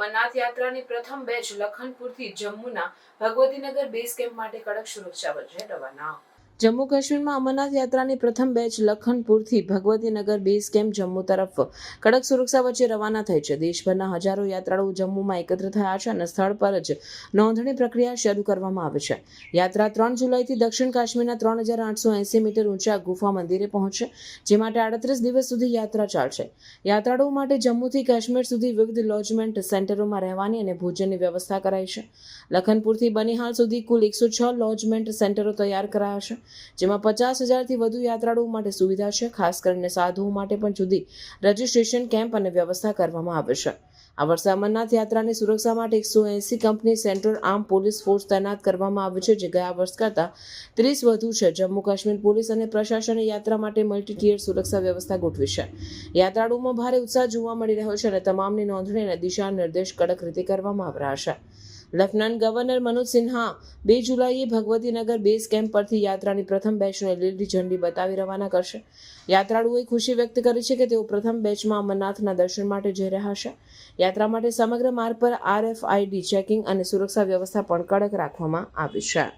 અમરનાથ યાત્રાની પ્રથમ બેચ લખનપુરથી જમ્મુના ભગવતીનગર બેઝ કેમ્પ માટે કડક સુરક્ષા વચ્ચે રવાના. જમ્મુ કાશ્મીરમાં અમરનાથ યાત્રાની પ્રથમ બેચ લખનપુરથી ભગવતીનગર બેઝ કેમ્પ જમ્મુ તરફ કડક સુરક્ષા વચ્ચે રવાના થઈ છે. દેશભરના હજારો યાત્રાળુઓ જમ્મુમાં એકત્ર થયા છે અને સ્થળ પર જ નોંધણી પ્રક્રિયા શરૂ કરવામાં આવી છે. યાત્રા ત્રણ જુલાઈથી દક્ષિણ કાશ્મીરના ત્રણ હજાર આઠસો એંસી મીટર ઊંચા ગુફા મંદિરે પહોંચશે જે માટે આડત્રીસ દિવસ સુધી યાત્રા ચાલશે. યાત્રાળુઓ માટે જમ્મુથી કાશ્મીર સુધી વિવિધ લોજમેન્ટ સેન્ટરોમાં રહેવાની અને ભોજનની વ્યવસ્થા કરાઈ છે. લખનપુરથી બનિહાલ સુધી કુલ એકસો છ લોજમેન્ટ સેન્ટરો તૈયાર કરાયા છે. જેમાં પચાસ હજારથી વધુ યાત્રાળુઓ માટે સુવિધા છે. ખાસ કરીને સાધુઓ માટે પણ જુદી રજિસ્ટ્રેશન કેમ્પ અને વ્યવસ્થા કરવામાં આવે છે. આ વર્ષે અમરનાથ યાત્રાની સુરક્ષા માટે એકસો એંસી company central arm police force તૈનાત કરવામાં આવી છે, જે ગયા વર્ષ કરતાં ત્રીસ વધુ છે. જમ્મુ કાશ્મીર પોલીસ અને પ્રશાસને યાત્રા માટે મલ્ટી ટિયર સુરક્ષા વ્યવસ્થા ગોઠવી છે. યાત્રાળુઓમાં ભારે ઉત્સાહ જોવા મળી રહ્યો છે અને તમામની નોંધણી અને દિશા નિર્દેશ કડક રીતે કરવામાં આવ્યા છે. લેફ્ટનન્ટ ગવર્નર મનોજ સિન્હા બે જુલાઈએ ભગવતીનગર બેઝ કેમ્પ પરથી યાત્રાની પ્રથમ બેચને લીલી ઝંડી બતાવી રવાના કરશે. યાત્રાળુઓએ ખુશી વ્યક્ત કરી છે કે તેઓ પ્રથમ બેચમાં અમરનાથના દર્શન માટે જઈ રહ્યા છે યાત્રા માટે સમગ્ર માર્ગ પર આરએફઆઈડી ચેકિંગ અને સુરક્ષા વ્યવસ્થા પણ કડક રાખવામાં આવી છે.